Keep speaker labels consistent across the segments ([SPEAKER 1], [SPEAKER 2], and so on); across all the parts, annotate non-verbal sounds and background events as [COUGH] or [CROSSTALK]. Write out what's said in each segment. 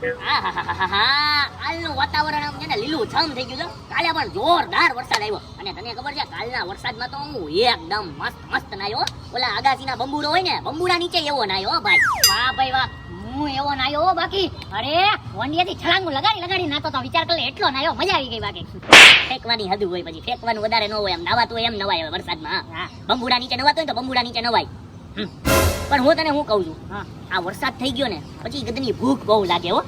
[SPEAKER 1] કાલનું વાતાવરણ આમ છે લીલું થઈ ગયું છે. કાલે પણ જોરદાર વરસાદ આવ્યો. અને તને ખબર છે, કાલના વરસાદમાં તો હું એકદમ મસ્ત મસ્ત નાયો. ઓલા આગાસીના બંબુડો હોય ને, બંબુડા નીચે એવો નાયો ભાઈ.
[SPEAKER 2] વાહ ભાઈ વાહ. હું એવો નાયો બાકી. અરે, વંડિયાથી છલાંગ લગાડી લગાડી નાતો તો વિચાર કરે એટલો નાયો, મજા આવી ગઈ બાકી.
[SPEAKER 1] ફેંકવાની હદ હોય પછી. ફેંકવાનું વધારે ન હોય એમ નાવાતું હોય એમ નવાય વરસાદમાં. બંબુડા નીચે નવાતું હોય તો બંબુડા નીચે નવાય. પણ હું તને હું કહું છું?
[SPEAKER 2] હા.
[SPEAKER 1] આ વરસાદ થઈ ગયો ને પછી ગદની ભૂખ બહુ લાગે હો.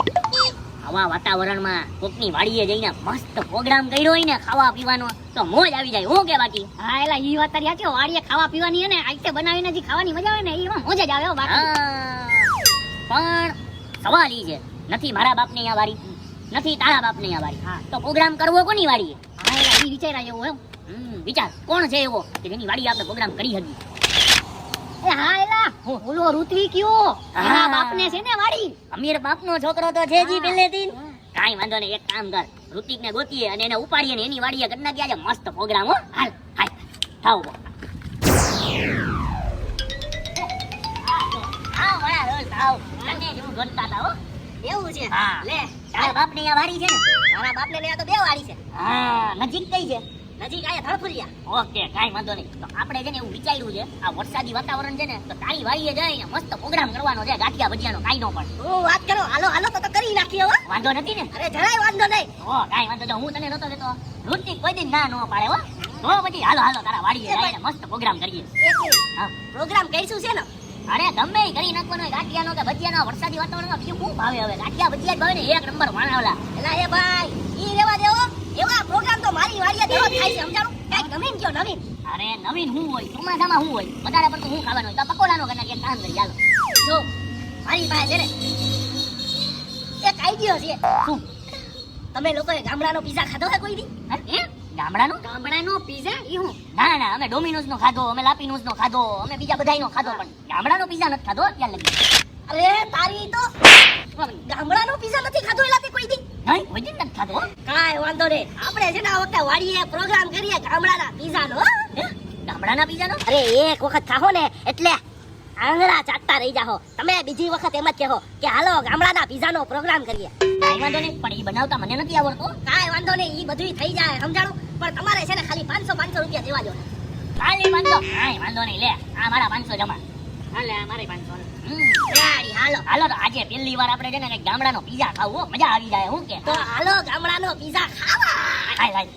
[SPEAKER 1] આવા વાતાવરણમાં કોકની વાડીએ જઈને મસ્ત પ્રોગ્રામ કર્યો હોય ને ખાવા પીવાનો તો મોજ આવી જાય. હું કે બાકી?
[SPEAKER 2] હા એલા ઈ વાત તારી સાચી. વાડીએ ખાવા પીવાની ને આઈતે બનાવીને જે ખાવાની મજા આવે ને એમાં મજા જ આવે હો બાકી.
[SPEAKER 1] પણ સવાલ ઈ છે. નથી મારા બાપની અહીંયા વાડી નથી તારા બાપની અહીંયા વાડી
[SPEAKER 2] હા.
[SPEAKER 1] તો પ્રોગ્રામ કરવો કોની વાડીએ?
[SPEAKER 2] હા એલા ઈ વિચાર્યા જેવું એમ
[SPEAKER 1] હમ, વિચાર. કોણ છે એવો કે જેની વાડી આપણે પ્રોગ્રામ કરી શકીએ
[SPEAKER 2] એ હા એલા ઓલો ઋત્વી કયો? એના બાપને છે ને વાડી.
[SPEAKER 1] અમીર બાપનો છોકરો તો છે જી પહેલેથી કાંઈ વાંધો નહીં એક કામ કર. ઋતિકને ગોતીએ અને એને ઉપાડીએ ને એની વાડીએ કરી નાખીએ આજે મસ્ત પ્રોગ્રામ હો. હાલ હાલ થાવ ઊભો. આવ વાળા રોજ આવ તને જ હું હો.
[SPEAKER 2] એવું છે?
[SPEAKER 1] હા.
[SPEAKER 2] લે
[SPEAKER 1] તારા બાપની આ વાડી છે ને?
[SPEAKER 2] મારા બાપને લે તો બે વાડી છે.
[SPEAKER 1] હા નજીક કઈ છે?
[SPEAKER 2] નજીક આયા થળફુલિયા
[SPEAKER 1] ઓકે કાઈ વાંધો નહીં. તો આપણે છે ને એવું વિચાર્યું છે આ વરસાદી વાતાવરણ છે ને તો તારી વાડીએ જઈને મસ્ત પ્રોગ્રામ કરવાનો છે ગાંઠિયા ભજીયાનો કાઈ નો પણ.
[SPEAKER 2] ઓ વાત કરો. હાલો હાલો તો કરી નાખીએ હો.
[SPEAKER 1] વાંધો નથી ને?
[SPEAKER 2] અરે જરાય વાંધો નહીં.
[SPEAKER 1] ઓ કાઈ વાંધો જો હું તને નતો દેતો ઋતિક કોઈ દિન ના નો પાડે હો. તો પછી હાલો હાલો તારા વાડીએ જઈને મસ્ત પ્રોગ્રામ કરીએ. હા.
[SPEAKER 2] પ્રોગ્રામ કઈશું છે ને?
[SPEAKER 1] અરે ગમે કરી નાખવાનો ગાંઠિયાનો કે ભજીયાનો વરસાદી વાતાવરણમાં કેવું ભાવે હવે? ગાંઠિયા ભજીયા જ ભાવે ને? એક નંબર વાણાવલા.
[SPEAKER 2] એટલે એ ભાઈ ઈ રેવા દેવો એવા પ્રોગ્રામ તો મારી વાડીએ દેવો જ થાય છે સમજાણું કંઈક નવીન કયો નવીન?
[SPEAKER 1] અરે નવીન હું હોય? ચોમાસામાં હું હોય? વધારે પડતું હું ખાવાનું હોય? તો પકોડાનો કરી નાખીએ કામ કરી ચાલો
[SPEAKER 2] જો મારી પાસે છે ને એક આઈડિયો છે.
[SPEAKER 1] શું?
[SPEAKER 2] તમે લોકોએ ગામડાનો પીઝા ખાધો છે કોઈ દી?
[SPEAKER 1] હે? ગામડાનું?
[SPEAKER 2] ગામડાનો પીઝા ઈ હું?
[SPEAKER 1] ના ના અમે ડોમિનોઝ નો ખાધો અમે લાપીનોઝ નો ખાધો અમે બીજા બધાયનો ખાધો પણ ગામડાનો પીઝા નથી ખાધો અત્યાર લગી
[SPEAKER 2] અરે તારી તો ગામડાનો પીઝા નથી ખાધો દી વાંધો નહીં. આપણે છે પ્રોગ્રામ કરીએ ગામડાના પીઝાનો?
[SPEAKER 1] ગામડાના પીઝાનો?
[SPEAKER 2] અરે, એક વખત ખાહો ને, એટલે આંગળા ચાટતા રહી જાહો. તમે બીજી વખત એમ જ કહો કે હાલો ગામડાના પીઝાનો પ્રોગ્રામ કરીએ.
[SPEAKER 1] કાંઈ વાંધો નહીં, પણ એ બનાવતા મને નથી આવડતો
[SPEAKER 2] કાંઈ વાંધો નહીં એ બધું થઈ જાય, સમજાણું? પણ તમારે છે ને ખાલી પાંચસો પાંચસો રૂપિયા દેવા જો
[SPEAKER 1] ખાલી વાંધો, કાંઈ વાંધો નહીં, લે, આ મારા પાંચસો જમા.
[SPEAKER 2] હાલે મારે પાંચસો હાલો.
[SPEAKER 1] હાલો તો આજે પહેલી વાર આપણે છે ને કંઈક ગામડાનો પીઝા ખાવું મજા આવી જાય હું કે.
[SPEAKER 2] તો હાલો ગામડાનો પીઝા ખાવા.
[SPEAKER 1] ખાય ખાય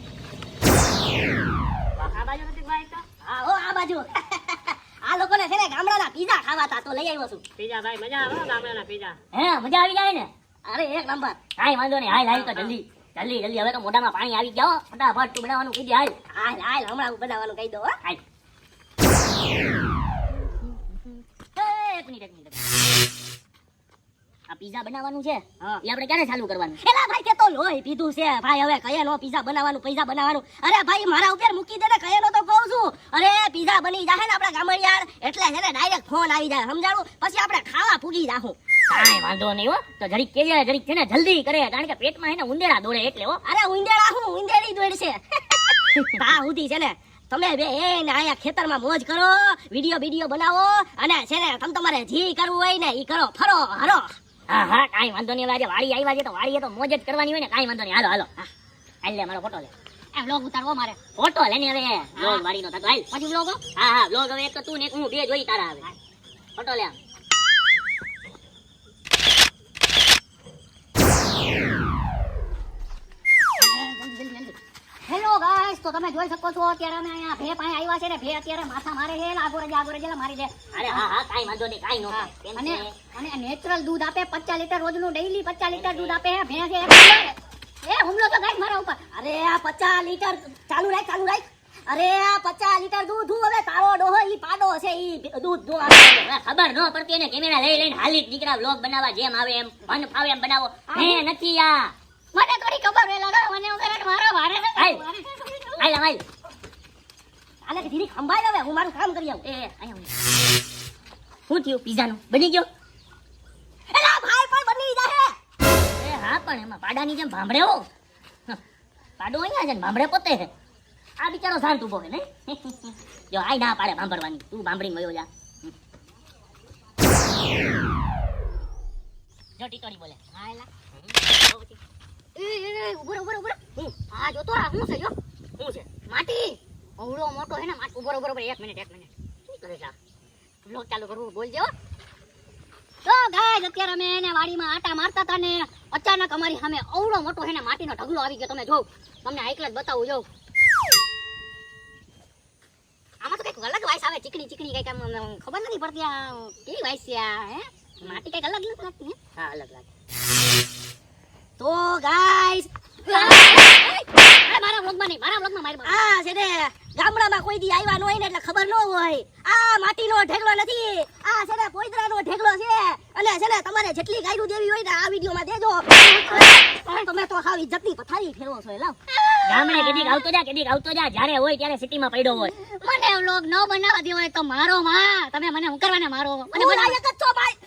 [SPEAKER 1] આ બાજુ નથી ભાઈ
[SPEAKER 2] હા હો આ બાજુ. આ લોકોને છે ને ગામડાના પીઝા ખાવા તા લઈ આવ્યો છું.
[SPEAKER 3] પીઝા ભાઈ મજા આવે ગામડાના પીઝા
[SPEAKER 1] હે મજા આવી જાય ને?
[SPEAKER 2] અરે એક નંબર.
[SPEAKER 1] કાઈ વાંધો નહીં હાલ હાલ તો જલ્દી જલ્દી જલ્દી. હવે તો મોઢામાં પાણી આવી ગયો ફટાફટ તું બનાવવાનું કીધી હાલ.
[SPEAKER 2] હાલ હાલ હમણાં હું બનાવવાનું કહી દો
[SPEAKER 1] હાલ એક મિનિટ એક મિનિટ આ પીઝા બનાવવાનું છે? એ આપણે ક્યારે ચાલુ કરવાનું?
[SPEAKER 2] એલા ભાઈ કે તો લોહી પીધું છે. ભાઈ હવે કયા પીઝા બનાવવાનું પૈસા બનાવવાનું. અરે ભાઈ મારા ઉપર મૂકી દે ને કયા તો કહું છું. અરે પીઝા બની જાય ને આપણા ગામડિયાર એટલે છે ને ડાયરેક્ટ ફોન આવી જાય સમજાણું? પછી આપણે ખાવા પૂગી જાહું.
[SPEAKER 1] કાંઈ વાંધો નહીં હો. તો જરીક કેજે જરીક છે ને જલ્દી કરે કારણ કે પેટમાં એને ને દોડે એટલે હો.
[SPEAKER 2] અરે ઉંદેરા હું? ઉંદેરી દોડશે. [LAUGHS] તા છે ને. તમે બે એને અહીંયા ખેતરમાં મોજ કરો વીડિયો વીડિયો બનાવો અને છે ને તમે તમારે જી કરવું હોય ને ઈ કરો ફરો હરો
[SPEAKER 1] હા હા કાંઈ વાંધો નહીં આજે વાડી આવ્યા છે તો વાળીએ તો મોજ જ કરવાની હોય ને કાંઈ વાંધો નહીં. હાલો હાલો. હા. લે મારો ફોટો લે.
[SPEAKER 2] એમ લોગ ઉતારવો મારે.
[SPEAKER 1] ફોટો લે ને હવે. લોગ વાળીનો થતો. હાલ.
[SPEAKER 2] પછી વ્લોગ
[SPEAKER 1] હા? હા લોગ હવે એક તો તું ને એક હું બે જોઈ તારા આવે ફોટો લે આમ.
[SPEAKER 2] હેલો ગાઈસ તો તમે જોઈ શકો છો અત્યારે અમે અહીંયા ભે પાસે આવ્યા છે ને ભે અત્યારે માથા મારે છે આગો રજા આગો રજા મારી દે.
[SPEAKER 1] અરે હા હા કાઈ વાંધો નહીં કાઈ નો
[SPEAKER 2] અને અને નેચરલ દૂધ આપે 50 લીટર રોજનું ડેઈલી 50 લીટર દૂધ આપે ભે છે એ હુમલો તો ગાઈસ મારા ઉપર. અરે આ 50 લીટર ચાલુ રાખ ચાલુ રાખ. અરે આ 50 લીટર દૂધ હું હવે તારો ડોહો ઈ પાડો છે ઈ દૂધ દો
[SPEAKER 1] ખબર ન પડતી એને કેમેરા લઈ લઈને હાલી જ દીકરા વ્લોગ બનાવવા જેમ આવે એમ મન ફાવે એમ બનાવો. હે. નથી આ.
[SPEAKER 2] મને થોડી ખબર લગા મને ઉગરે મારો વારે છે
[SPEAKER 1] હાલ. હાલ આમ
[SPEAKER 2] કે ધીરી ખંભાઈ હવે હું મારું કામ કરી આવું.
[SPEAKER 1] એ અહીંયા હું. થયું? પીઝાનું. બની ગયો?
[SPEAKER 2] એલા ભાઈ પણ બની જાહે.
[SPEAKER 1] એ હા પણ એમાં પાડાની જેમ ભાંભળે હો. પાડો અહીંયા છે ને ભાંભળે પોતે છે. આ બિચારો શાંત ઊભો હે નહીં જો આઈ ના પાડે ભાંભળવાની. તું ભાંભળી મયો જા. જો ટીટોડી બોલે.
[SPEAKER 2] હા એલા.
[SPEAKER 1] તો પછી
[SPEAKER 2] એ એ એ ઊભો રહો, ઊભો ઊભો રહો.
[SPEAKER 1] હું.
[SPEAKER 2] આ જોતો આ શું છે જો?
[SPEAKER 1] શું છે?
[SPEAKER 2] માટી! અવળો મોટો હે ને, માટી ઊભો ઊભો. એક મિનિટ એક મિનિટ.
[SPEAKER 1] શું કરે છે
[SPEAKER 2] બ્લોગ ચાલુ કરવું બોલજો તો ગાઈસ અત્યારે અમે એને વાડીમાં આટા મારતા હતા ને, અચાનક અમારી સામે અવળો મોટો હે ને, માટીનો ઢગલો આવી ગયો. તમે જો તમને હાઈકલ જ બતાવું જો આમાં તો કંઈક અલગ વાઇસ આવે, ચીકણી ચીકણી કંઈક ખબર નથી પડતી આ કેવી વાઇસ છે આ, હે? માટી કંઈક અલગ અલગ લાગતી, હા?
[SPEAKER 1] અલગ લાગે.
[SPEAKER 2] તો ગાઈસ મારા વ્લોગમાં નહીં મારા વ્લોગમાં મારી આ છે ને ગામડામાં કોઈ દી આવ્યા ન હોય ને એટલે ખબર ન હોય. આ માટીનો ઢેગલો નથી આ છે ને પોઈદરાનો ઢેગલો છે. અને છે ને તમારે જેટલી ગાયરું દેવી હોય ને આ વિડીયોમાં દેજો. તમે તો હાવ ઇજ્જતની પથારી ફેરવો છો લાવ.
[SPEAKER 1] ગામડે કેદીક આવતો જા કેદીક આવતો જા. જ્યારે હોય ત્યારે સિટીમાં પડ્યો હોય.
[SPEAKER 2] મને વ્લોગ ન બનાવવા દેવો હોય તો મારો માં. તમે મને હું કરવાને મારો? મને બનાવી જ છો ભાઈ.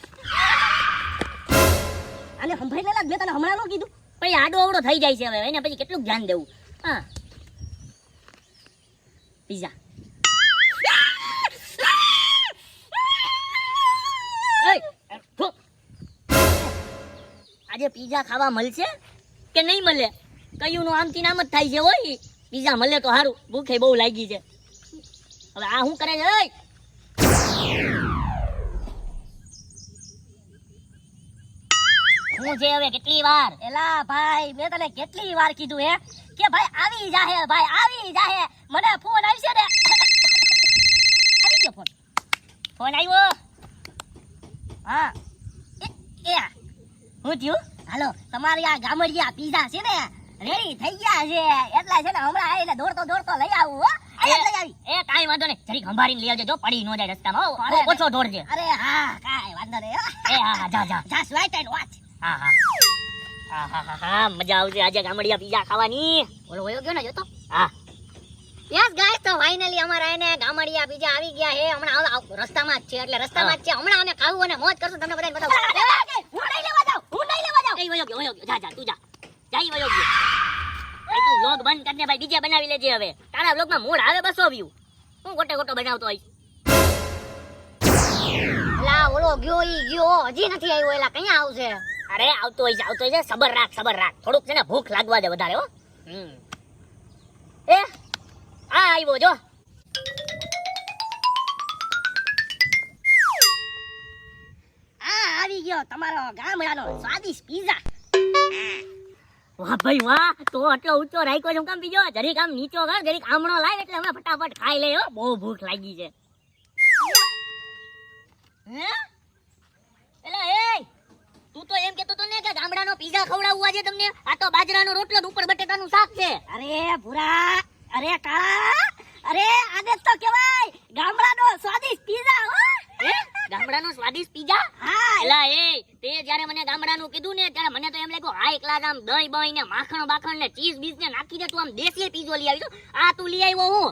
[SPEAKER 2] અને સંભાઈ લેલા મેં તને હમણાં ન કીધું.
[SPEAKER 1] પછી આડો અવડો થઈ જાય છે હવે એને પછી કેટલું ધ્યાન દેવું? હા. Pizza. [LAUGHS] આજે પીઝા ખાવા મળશે કે નહીં મળે? કયું નું આમથી નામ જ થાય છે હોય પીઝા મળે તો સારું ભૂખે બહુ લાગી છે. હવે આ શું કરે છે? શું છે હવે કેટલી વાર?
[SPEAKER 2] એલા ભાઈ મેં તને કેટલી વાર કીધું હે? કે ભાઈ આવી જાહે ભાઈ આવી જાહે. મને ફોન આવશે ને. [LAUGHS] આવી ગયો ફોન
[SPEAKER 1] ફોન આવ્યો.
[SPEAKER 2] હા. એ
[SPEAKER 1] હું થયું?
[SPEAKER 2] હાલો તમારી આ ગામડિયા પીઝા છે ને રેડી થઈ ગયા છે. એટલા છે ને હમણાં આવીને દોડતો દોડતો લઈ આવું હો.
[SPEAKER 1] એ કાંઈ વાંધો નહીં. જરીક સંભાળીને લઈ આવજો. જો પડી ન જાય રસ્તામાં ઓછો દોડજે.
[SPEAKER 2] અરે હા કાંઈ વાંધો નહીં
[SPEAKER 1] એ હા હા જા જા.
[SPEAKER 2] જા સ્વાઈટ એન્ડ વોચ
[SPEAKER 1] હા હા. હા મજા આવશે આજે ગામડિયા પીઝા ખાવાની.
[SPEAKER 2] ઓલો વયો ગયો ને જોતો?
[SPEAKER 1] હા.
[SPEAKER 2] યસ ગાઈસ તો ફાઇનલી અમારા એને ગામડિયા પીઝા આવી ગયા હે હમણાં રસ્તામાં જ છે એટલે રસ્તામાં જ છે. હમણાં અમે ખાવું અને મોજ કરશું તમને બધાને બતાવું. હું. નહીં લેવા જાઉં હું નહીં લેવા જાઉં.
[SPEAKER 1] એ વયો ગયો વયો ગયો. જા જા તું જા. જાઈ વયો ગયો. એ તું વ્લોગ બંધ કરીને ભાઈ બીજા બનાવી લેજે હવે. તારા વ્લોગમાં મૂળ આવે બસો વ્યૂ હું ગોટે ગોટો બનાવતો હોય
[SPEAKER 2] લા ઓલો ગયો ઈ ગયો. હજી નથી આવ્યો એલા ક્યાં આવશે?
[SPEAKER 1] અરે આવતો હોય છે આવતો હોય છે. સબર રાખ સબર રાખ. થોડુંક છે ને ભૂખ લાગવા દે વધારે હો. એ આ આવ્યો જો.
[SPEAKER 2] આ આવી ગયો તમારો ગામડાનો સ્વાદિષ્ટ પીઝા
[SPEAKER 1] વાહ ભાઈ વાહ. તો આટલો ઊંચો રાખ્યો છે કામ બીજો? જરીક આમ નીચો કર જરીક આમણો લાવ એટલે અમે ફટાફટ ખાઈ લઈએ બહુ ભૂખ લાગી છે. હે? એલા એ તું તો એમ કેતો તો ને કે ગામડાનો પીઝા ખવડાવું આજે તમને. આ તો બાજરાનો રોટલો ઉપર બટેટાનું શાક છે.
[SPEAKER 2] અરે ભૂરા અરે કાળા અરે આને તો કહેવાય ગામડાનો સ્વાદિષ્ટ પીઝા હો.
[SPEAKER 1] ગામડાનો સ્વાદિષ્ટ પીઝા
[SPEAKER 2] હા.
[SPEAKER 1] એલા એ તે જ્યારે મને ગામડાનું કીધું ને ત્યારે મને તો એમ લાગ્યું હાઈ ક્લાસ આમ દહીં બહીં ને માખણ બાખણ ને ચીઝ બીજ ને નાખીને તું આમ દેશી પીઝો લઈ આવી આ તું લઈ આવ્યો હું.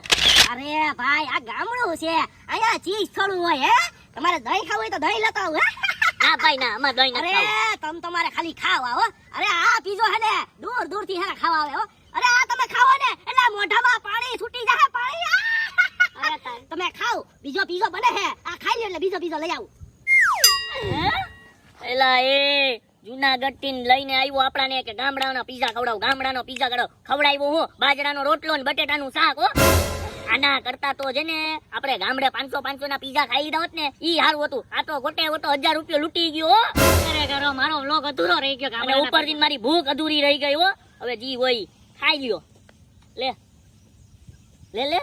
[SPEAKER 2] અરે ભાઈ આ ગામડું છે. અહીંયા ચીઝ થોડું હોય હે? તમારે દહીં ખાવું હોય તો દહીં લેતા આવું હે?
[SPEAKER 1] ના ભાઈ ના આમાં દહીં
[SPEAKER 2] અરે
[SPEAKER 1] નથી ખાવું.
[SPEAKER 2] તમ તમારે ખાલી ખાવા હો. અરે આ પીજો હે ને દૂર દૂરથી હે ખાવા આવે હો. અરે આ તમે ખાવો ને એટલે મોઢામાં પાણી છૂટી જાય પાણી.
[SPEAKER 1] અરે [LAUGHS]
[SPEAKER 2] તમે ખાઓ. બીજો પીઝો બને હે. આ ખાઈ લ્યો એટલે બીજો પીઝો લઈ આવું.
[SPEAKER 1] એલા એ જુનાગઢથી લઈને આવ્યો આપણાને કે ગામડાનો પીઝા ખવડાવ ગામડાનો પીઝા ખવડાવ. ખવડાવ્યો હું બાજરાનો રોટલો ને બટેટાનું શાક હો. આના કરતા તો છે ને આપણે ગામડે પાંચસો પાંચસો ના પીઝા ખાઈ દઉં ને ઈ હારું હતું. આ તો ગોટે ગોટો હજાર રૂપિયો લૂટી ગયો
[SPEAKER 2] ખરેખર મારો વ્લોગ અધૂરો રહી ગયો
[SPEAKER 1] અને ઉપરથી મારી ભૂખ અધૂરી રહી ગઈ હો. હવે જી હોય ખાઈ ગયો લે. લે લે.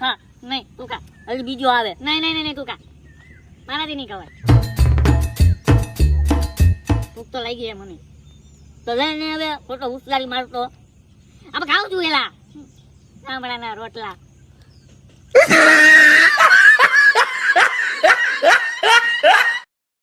[SPEAKER 1] હા નહીં તું કા હજી બીજો આવે.
[SPEAKER 2] નહીં નહીં નહીં તું કા મારાથી નહીં ખવાય. ભૂખ તો લાગી છે મને.
[SPEAKER 1] તો લઈને હવે, ખોટો ઉસગારી મારતો
[SPEAKER 2] આપણે ખાવું છું એલા ગામડાના રોટલા.